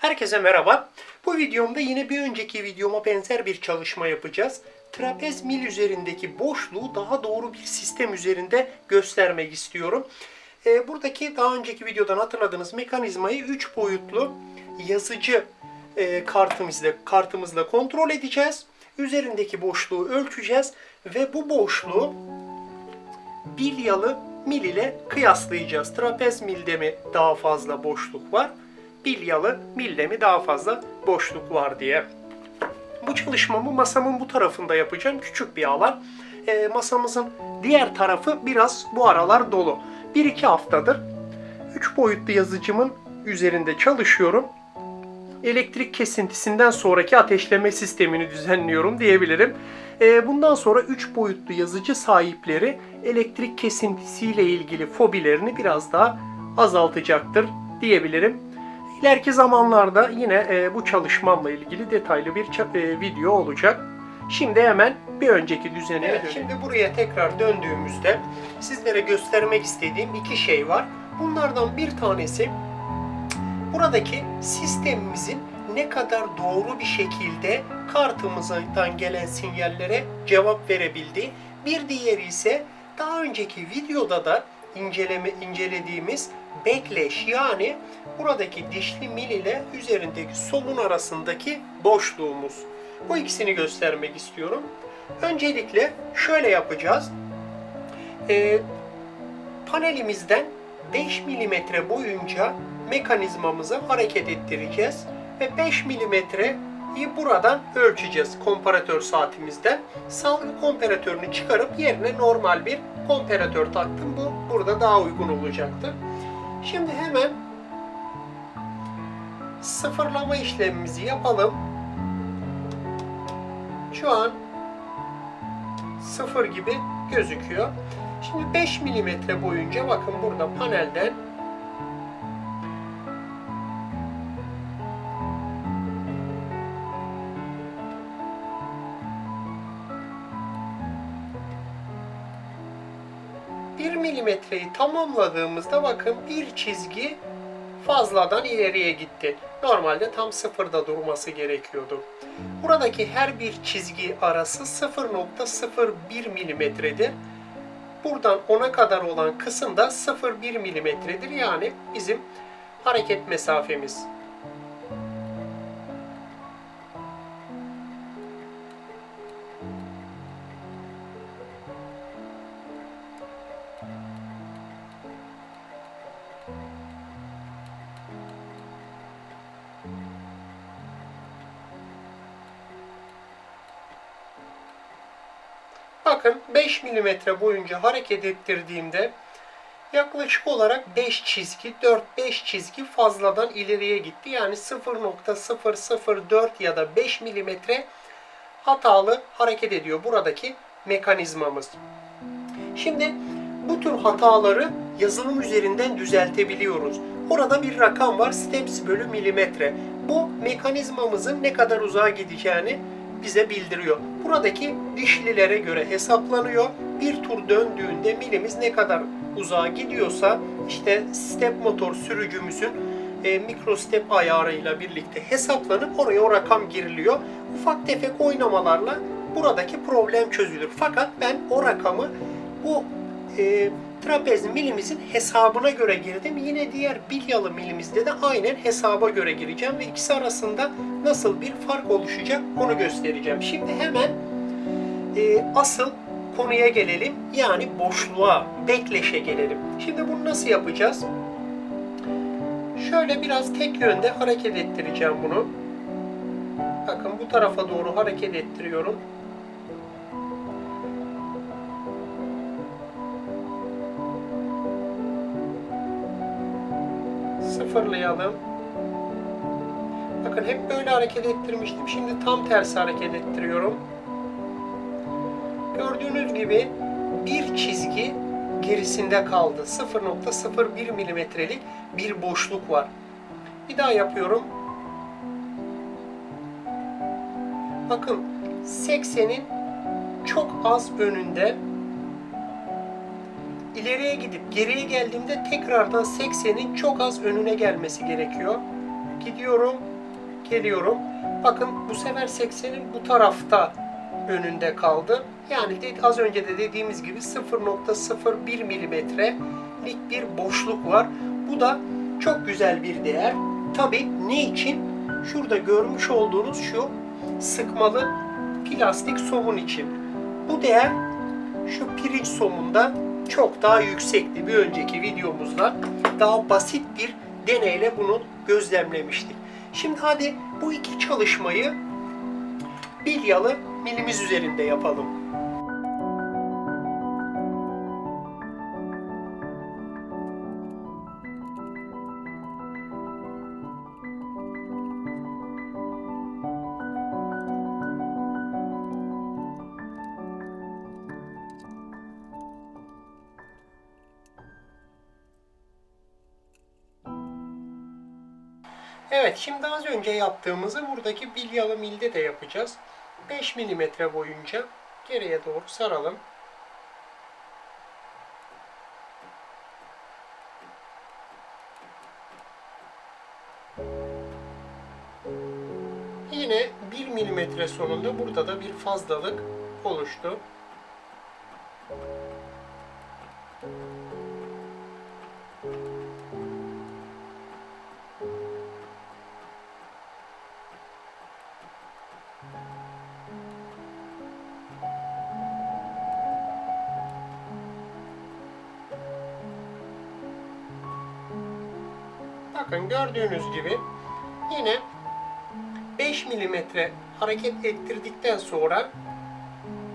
Herkese merhaba. Bu videomda yine bir önceki videoma benzer bir çalışma yapacağız. Trapez mil üzerindeki boşluğu daha doğru bir sistem üzerinde göstermek istiyorum. Ee, buradaki daha önceki videodan hatırladığınız mekanizmayı 3 boyutlu yazıcı e, kartımızla, kartımızla kontrol edeceğiz. Üzerindeki boşluğu ölçeceğiz ve bu boşluğu bilyalı mil ile kıyaslayacağız. Trapez milde mi daha fazla boşluk var? Bilyalı milde mi daha fazla boşluk var diye. Bu çalışmamı masamın bu tarafında yapacağım. Küçük bir alan. Ee, masamızın diğer tarafı biraz bu aralar dolu. 1-2 haftadır 3 boyutlu yazıcımın üzerinde çalışıyorum. Elektrik kesintisinden sonraki ateşleme sistemini düzenliyorum diyebilirim. Ee, bundan sonra 3 boyutlu yazıcı sahipleri elektrik kesintisiyle ilgili fobilerini biraz daha azaltacaktır diyebilirim. İleriki zamanlarda yine e, bu çalışmamla ilgili detaylı bir e, video olacak. Şimdi hemen bir önceki düzenine evet, Şimdi buraya tekrar döndüğümüzde sizlere göstermek istediğim iki şey var. Bunlardan bir tanesi buradaki sistemimizin ne kadar doğru bir şekilde kartımızdan gelen sinyallere cevap verebildiği. Bir diğeri ise daha önceki videoda da inceleme incelediğimiz backlash yani buradaki dişli mil ile üzerindeki somun arasındaki boşluğumuz. Bu ikisini göstermek istiyorum. Öncelikle şöyle yapacağız. Ee, panelimizden 5 mm boyunca mekanizmamızı hareket ettireceğiz ve 5 milimetreyi buradan ölçeceğiz komparatör saatimizden. Salgı komparatörünü çıkarıp yerine normal bir komparatör taktım. Bu burada daha uygun olacaktır. Şimdi hemen sıfırlama işlemimizi yapalım. Şu an sıfır gibi gözüküyor. Şimdi 5 milimetre boyunca bakın burada panelden milimetreyi tamamladığımızda bakın bir çizgi fazladan ileriye gitti. Normalde tam sıfırda durması gerekiyordu. Buradaki her bir çizgi arası 0.01 milimetredir. Buradan 10'a kadar olan kısım da 0.1 milimetredir. Yani bizim hareket mesafemiz. Bakın 5 milimetre boyunca hareket ettirdiğimde yaklaşık olarak 5 çizgi, 4-5 çizgi fazladan ileriye gitti. Yani 0.004 ya da 5 milimetre hatalı hareket ediyor buradaki mekanizmamız. Şimdi bu tür hataları yazılım üzerinden düzeltebiliyoruz. Orada bir rakam var steps bölü milimetre. Bu mekanizmamızın ne kadar uzağa gideceğini bize bildiriyor. Buradaki dişlilere göre hesaplanıyor. Bir tur döndüğünde milimiz ne kadar uzağa gidiyorsa işte step motor sürücümüzün e, mikro step ayarıyla birlikte hesaplanıp oraya o rakam giriliyor. Ufak tefek oynamalarla buradaki problem çözülür. Fakat ben o rakamı bu e, trapez milimizin hesabına göre girdim. Yine diğer bilyalı milimizde de aynen hesaba göre gireceğim ve ikisi arasında nasıl bir fark oluşacak onu göstereceğim. Şimdi hemen e, asıl konuya gelelim. Yani boşluğa, bekleşe gelelim. Şimdi bunu nasıl yapacağız? Şöyle biraz tek yönde hareket ettireceğim bunu. Bakın bu tarafa doğru hareket ettiriyorum. Sıfırlayalım. Bakın hep böyle hareket ettirmiştim. Şimdi tam tersi hareket ettiriyorum. Gördüğünüz gibi bir çizgi gerisinde kaldı. 0.01 milimetrelik bir boşluk var. Bir daha yapıyorum. Bakın 80'in çok az önünde ileriye gidip geriye geldiğimde tekrardan 80'in çok az önüne gelmesi gerekiyor. Gidiyorum, geliyorum. Bakın bu sefer 80'in bu tarafta önünde kaldı. Yani de- az önce de dediğimiz gibi 0.01 milimetrelik bir boşluk var. Bu da çok güzel bir değer. Tabi ne için? Şurada görmüş olduğunuz şu sıkmalı plastik somun için. Bu değer şu pirinç somunda çok daha yüksekti. Bir önceki videomuzda daha basit bir deneyle bunu gözlemlemiştik. Şimdi hadi bu iki çalışmayı bilyalı milimiz üzerinde yapalım. Evet, şimdi az önce yaptığımızı buradaki bilyalı milde de yapacağız. 5 milimetre boyunca geriye doğru saralım. Yine 1 milimetre sonunda burada da bir fazlalık oluştu. Bakın gördüğünüz gibi yine 5 milimetre hareket ettirdikten sonra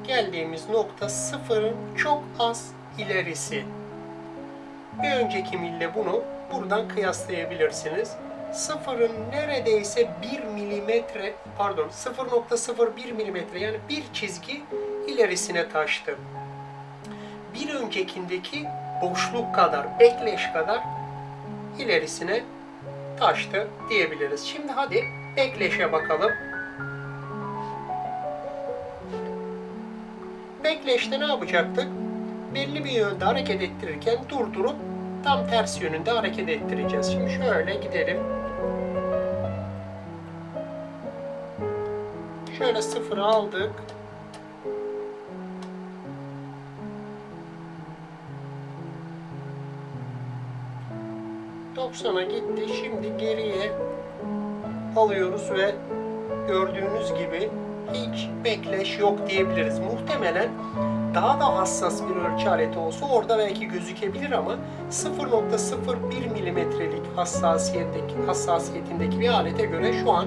geldiğimiz nokta sıfırın çok az ilerisi. Bir önceki mille bunu buradan kıyaslayabilirsiniz. Sıfırın neredeyse 1 milimetre pardon 0.01 milimetre yani bir çizgi ilerisine taştı. Bir öncekindeki boşluk kadar, bekleş kadar ilerisine taştı diyebiliriz. Şimdi hadi bekleşe bakalım. Bekleşte ne yapacaktık? Belli bir yönde hareket ettirirken durdurup tam ters yönünde hareket ettireceğiz. Şimdi şöyle gidelim. Şöyle sıfırı aldık. ...90'a gitti. Şimdi geriye alıyoruz ve gördüğünüz gibi hiç bekleş yok diyebiliriz. Muhtemelen daha da hassas bir ölçü aleti olsa orada belki gözükebilir ama 0.01 milimetrelik hassasiyetindeki, hassasiyetindeki bir alete göre şu an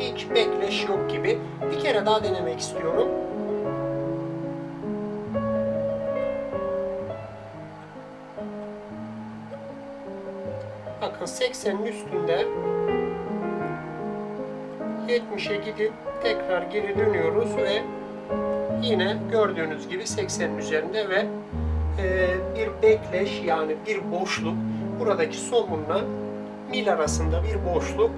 hiç bekleş yok gibi. Bir kere daha denemek istiyorum. Bakın 80'in üstünde 70'e gidip tekrar geri dönüyoruz ve yine gördüğünüz gibi 80'in üzerinde ve e, bir bekleş yani bir boşluk buradaki somunla mil arasında bir boşluk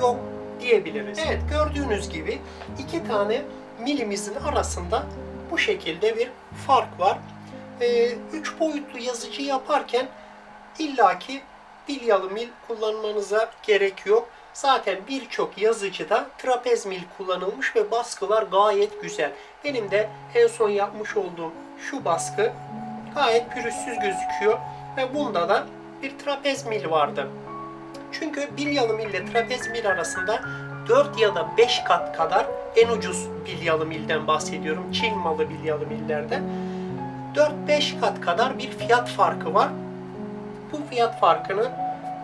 yok diyebiliriz. Evet gördüğünüz gibi iki tane milimizin arasında bu şekilde bir fark var. E, üç boyutlu yazıcı yaparken illaki bilyalı mil kullanmanıza gerek yok. Zaten birçok yazıcıda trapez mil kullanılmış ve baskılar gayet güzel. Benim de en son yapmış olduğum şu baskı gayet pürüzsüz gözüküyor ve bunda da bir trapez mil vardı. Çünkü bilyalı mil ile trapez mil arasında 4 ya da 5 kat kadar en ucuz bilyalı milden bahsediyorum. Çin malı bilyalı millerden. 4-5 kat kadar bir fiyat farkı var. Bu fiyat farkını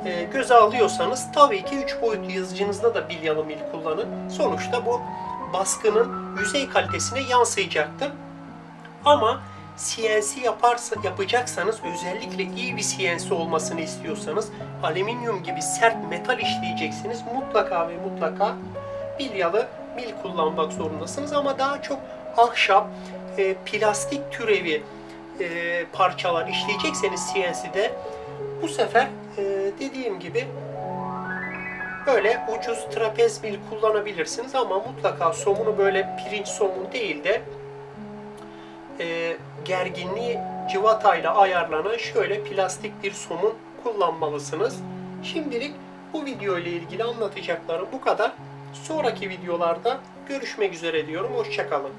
e, göze alıyorsanız tabii ki 3 boyutlu yazıcınızda da bilyalı mil kullanın. Sonuçta bu baskının yüzey kalitesine yansıyacaktır. Ama CNC yaparsa yapacaksanız özellikle iyi bir CNC olmasını istiyorsanız alüminyum gibi sert metal işleyeceksiniz. Mutlaka ve mutlaka bilyalı mil kullanmak zorundasınız ama daha çok ahşap, e, plastik türevi e, parçalar işleyecekseniz CNC'de bu sefer e, dediğim gibi böyle ucuz trapez mil kullanabilirsiniz ama mutlaka somunu böyle pirinç somun değil de e, gerginliği civatayla ayarlanan şöyle plastik bir somun kullanmalısınız. Şimdilik Bu video ile ilgili anlatacaklarım bu kadar. Sonraki videolarda görüşmek üzere diyorum. Hoşçakalın.